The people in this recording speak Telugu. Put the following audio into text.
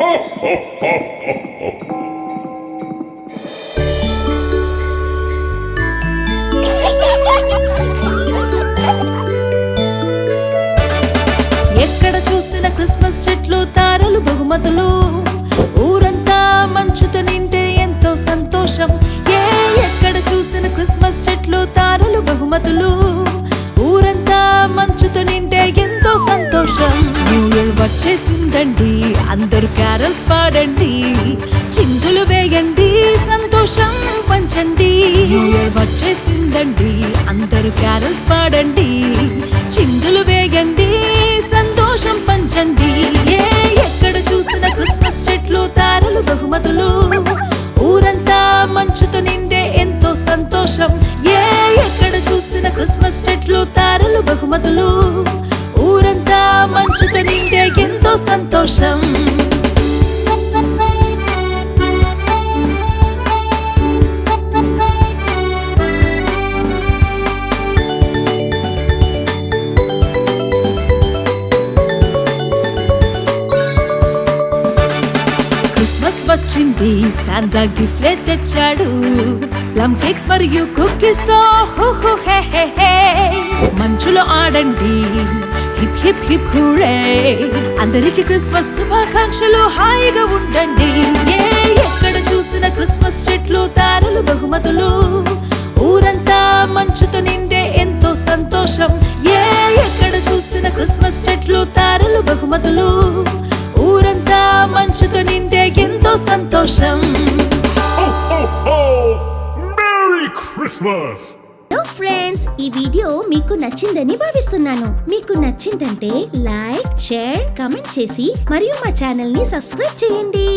ఎక్కడ చూసిన క్రిస్మస్ చెట్లు తారలు బహుమతులు? ఊరంతా మంచుతో నింటే ఎంతో సంతోషం. ఏ ఎక్కడ చూసిన క్రిస్మస్ చెట్లు తారలు బహుమతులు? ఊరంతా మంచుతో నింటే ఎంతో వచ్చేసిందండి. అందరూ క్యారల్స్ పాడండి. చిందులు వేయండి సంతోషం పంచండి. వచ్చేసిందండి అందరూ క్యారల్స్ పాడండి. చిందులు వేయండి సంతోషం పంచండి. ఏ ఎక్కడ చూసిన క్రిస్మస్ చెట్లు తారలు బహుమతులు. ఊరంతా మంచుతో నిండే ఎంతో సంతోషం. ఏ ఎక్కడ చూసిన క్రిస్మస్ చెట్లు తారలు బహుమతులు. ఊరంతా మంచుతో నిండే ఎంతో సంతోషం క్రిస్మస్ వచ్చింది శాంతా గిఫ్ట్లే తెచ్చాడు. ప్లమ్ కేక్స్ మరియు కుకీస్తో హు హే హే హే. మంచులో ఆడండి. హిప్ హిప్ హిప్ హూడే అందరికీ క్రిస్మస్ శుభాకాంక్షలు హాయిగా ఉండండి. ఏ ఎక్కడ చూసిన క్రిస్మస్ చెట్లు తారలు బహుమతులు? ఊరంతా మంచుతో నిండే ఎంతో సంతోషం. ఏ ఎక్కడ చూసిన క్రిస్మస్ చెట్లు తారలు బహుమతులు? ఊరంతా మంచుతో నిండే ఎంతో సంతోషం. Christmas! హలో ఫ్రెండ్స్ ఈ వీడియో మీకు నచ్చిందని భావిస్తున్నాను. మీకు నచ్చిందంటే లైక్ షేర్ కమెంట్ చేసి మరియు మా ఛానల్ని సబ్స్క్రైబ్ చేయండి.